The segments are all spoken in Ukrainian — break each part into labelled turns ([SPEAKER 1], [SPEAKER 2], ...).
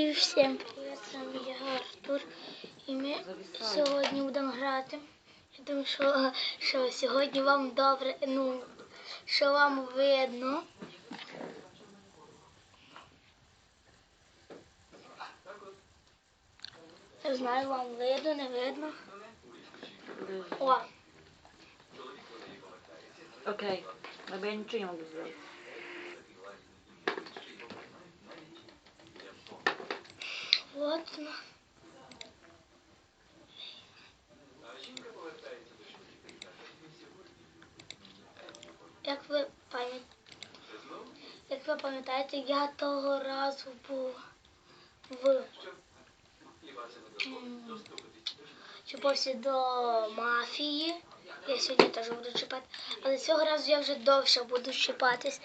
[SPEAKER 1] І всім привіт, з вами я Артур. І ми сьогодні будемо грати. Я думаю, що, що сьогодні вам добре, ну, що вам видно. Не знаю, вам видно, не видно. О,
[SPEAKER 2] Окей, але я нічого не можу зробити.
[SPEAKER 1] От воно. Як ви пам'ятаєте, як ви пам'ятаєте, я того разу був в чіпався до мафії. Я сьогодні теж буду чіпати. Але цього разу я вже довше буду чіпатись.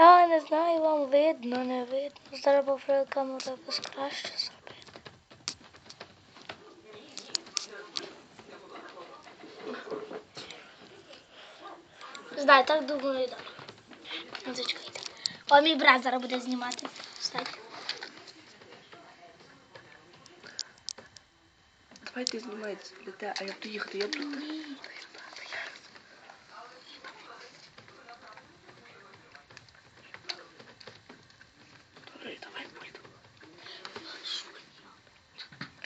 [SPEAKER 1] Я не знаю, вам видно, не видно. Зараз попробую камеру якось краще зробити. Знаю, так думаю, так. Ну, Зачекайте. О, мій брат зараз буде знімати. Встать.
[SPEAKER 3] Давайте знімайте а я буду їхати, я буду.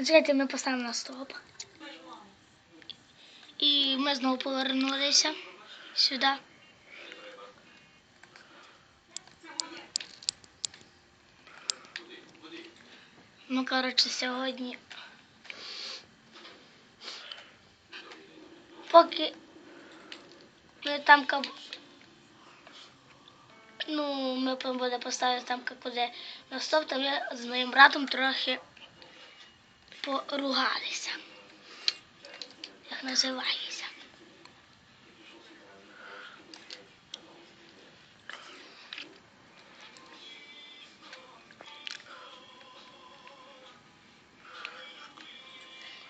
[SPEAKER 1] Чекайте, ми поставимо на стоп. І ми знову повернулися сюди. Ну, коротше, сьогодні. Поки ми там каб... Ну, ми будемо поставити там куди на стоп, то ми з моїм братом трохи поругалися. Як називається.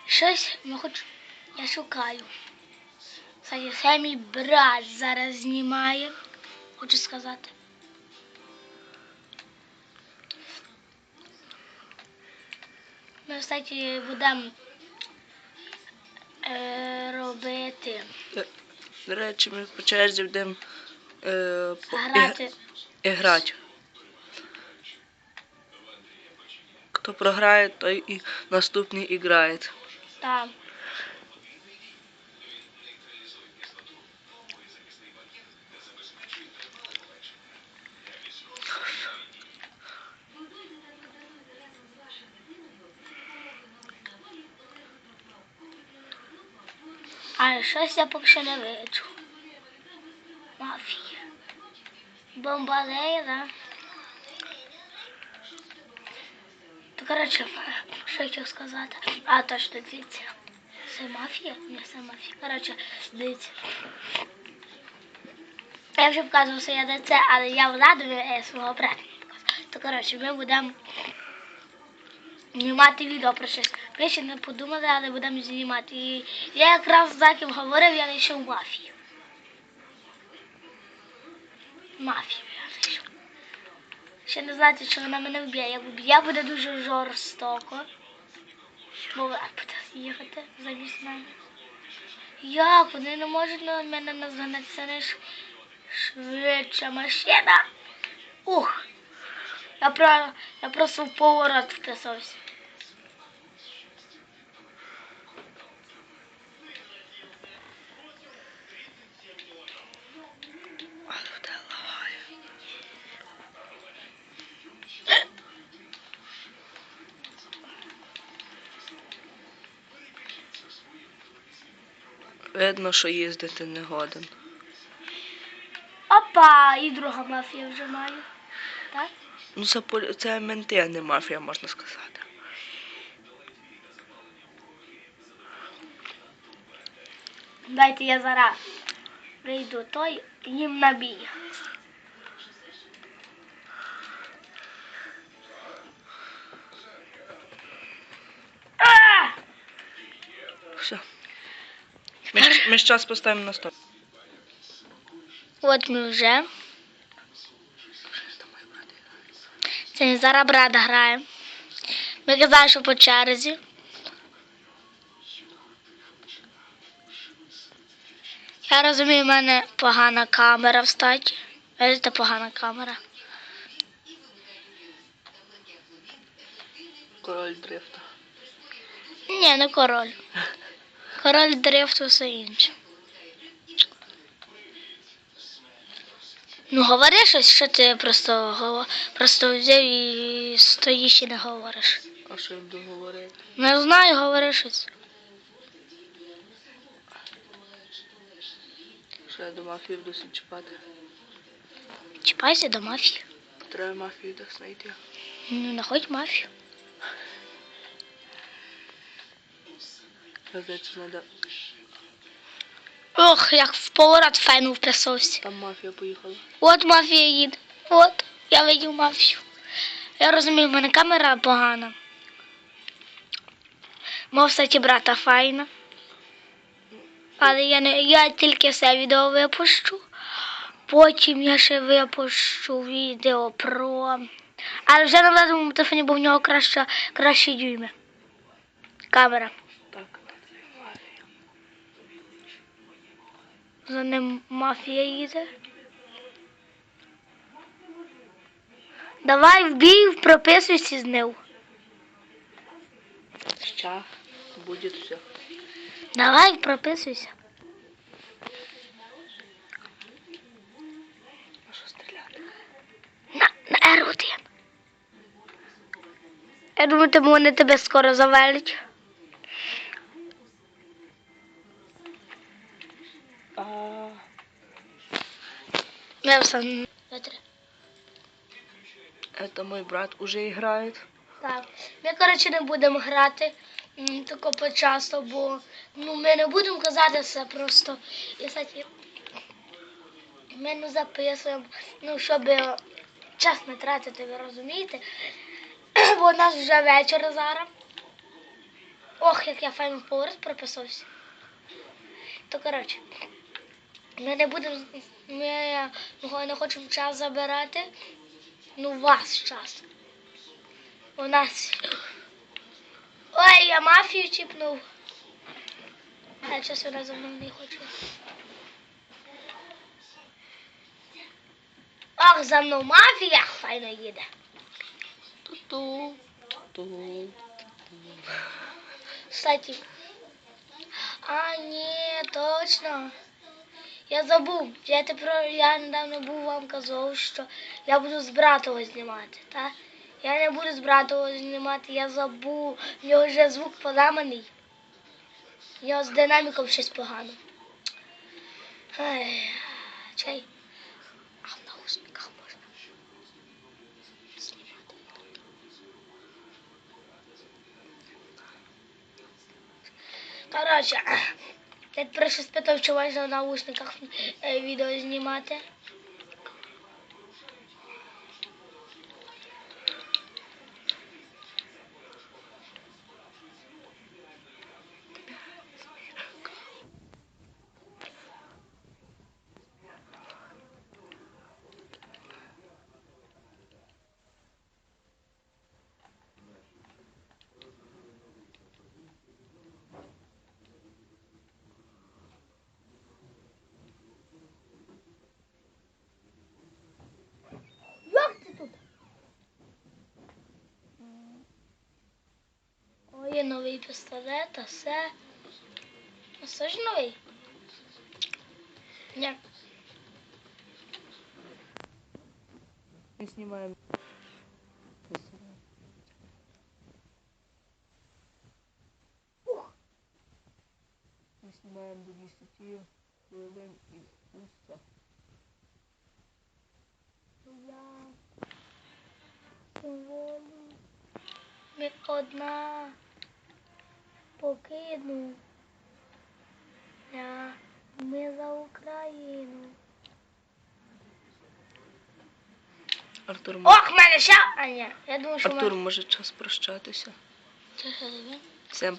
[SPEAKER 1] Щось ну, хоч я шукаю. Кстати, мій брат зараз знімає. Хочу сказати. Ми, кстати, будемо е, робити,
[SPEAKER 3] До речі, ми по черзі будемо е, по-
[SPEAKER 1] грати.
[SPEAKER 3] і, і грати. Хто програє, той і наступний і грає.
[SPEAKER 1] Та. А щось я поки що не бачу. Мафія. Бомбалейра. То, коротше, що я хотів сказати. А, точно, дивіться. Це мафія? Ні, це мафія. Коротше, дивіться. Я вже показував своє лице, але я владую е, свого брата. То, коротше, ми будемо знімати відео про щось. Ми ще не подумали, але будемо знімати. І я якраз з Заків говорив, я знайшов мафію. Мафію я знайшов. Ще не знаєте, що вона мене вб'є. Вб'є, буде дуже жорстоко. Бо ви будете їхати замість мене. Як? Вони не можуть на мене наздогнати. Це не швидша машина. Ух! Я, про, я просто в поворот вписався.
[SPEAKER 3] Видно, що їздити не годен.
[SPEAKER 1] Опа! І друга мафія вже маю. Так?
[SPEAKER 3] Ну, це, полі... це менти, а не мафія, можна сказати.
[SPEAKER 1] Дайте я зараз вийду той їм набій.
[SPEAKER 3] Все. Ми, ми зараз поставимо на стоп.
[SPEAKER 1] От ми вже. Це не зараз брат грає. Ми казали, що по черзі. Я розумію, в мене погана камера в статі. Бачите, погана камера.
[SPEAKER 3] Король дрифта.
[SPEAKER 1] Ні, не король. Король дрифту все інше. Ну, говори щось, що ти просто, просто взяв і стоїш і не говориш.
[SPEAKER 3] А що я буду говорити?
[SPEAKER 1] Не знаю, говори щось.
[SPEAKER 3] Що я до мафії буду чіпати?
[SPEAKER 1] Чіпайся до мафії.
[SPEAKER 3] Треба мафію знайти.
[SPEAKER 1] Ну, находь мафію.
[SPEAKER 3] Здається, знайде.
[SPEAKER 1] Ох, як в поворот файно вписався.
[SPEAKER 3] Там мафія поїхала.
[SPEAKER 1] От мафія їде. От, я видів мафію. Я розумію, в мене камера погана. Мов, кстати, брата файна. Але я, не, я тільки все відео випущу. Потім я ще випущу відео про. Але вже на левому телефоні, бо в нього краще, кращі дюйми. Камера. За ним мафія їде. Давай в бій, прописуйся з ним.
[SPEAKER 3] Ща буде все.
[SPEAKER 1] Давай прописуйся.
[SPEAKER 3] А що стріляти?
[SPEAKER 1] На, на R1. Я думаю, вони тебе скоро завалять. Все.
[SPEAKER 3] это мой брат уже играет.
[SPEAKER 1] Так. Ми, коротше, не будемо грати тако почасто, бо ну, ми не будемо казати це просто. І, кстати, ми не записуємо, ну, щоб час не тратити, ви розумієте? Бо у нас вже вечір зараз. Ох, як я файно в поворот прописався. То коротше, ми не будемо, ми не хочемо час забирати. Ну, вас час. У нас. Ой, я мафію чіпнув. А зараз вона за мною не хоче. Ах, за мною мафія файно їде.
[SPEAKER 3] Ту-ту, ту-ту.
[SPEAKER 1] Кстати. А, ні, точно. Я забув. Я тепер я недавно був вам казав, що я буду з братого знімати, так? Я не буду з братого знімати, я забув. В нього вже звук поламаний. В нього з динаміком щось погано. Ай, чай. А в наушниках можна знімати. Коротше, я тепер спитав, чи можна в наушниках е, відео знімати. Як ти тут? Новий пістолет, а все. А все ж новий? Ні.
[SPEAKER 3] Мы снимаем. Мы снимаем до 10 хвилин і все.
[SPEAKER 1] Я волю не одна покину. Я ми за Україну.
[SPEAKER 3] Артур,
[SPEAKER 1] Ох, мене ще. А ні, я думаю, що
[SPEAKER 3] Артур
[SPEAKER 1] мене.
[SPEAKER 3] може час прощатися.
[SPEAKER 1] Це?
[SPEAKER 3] Всем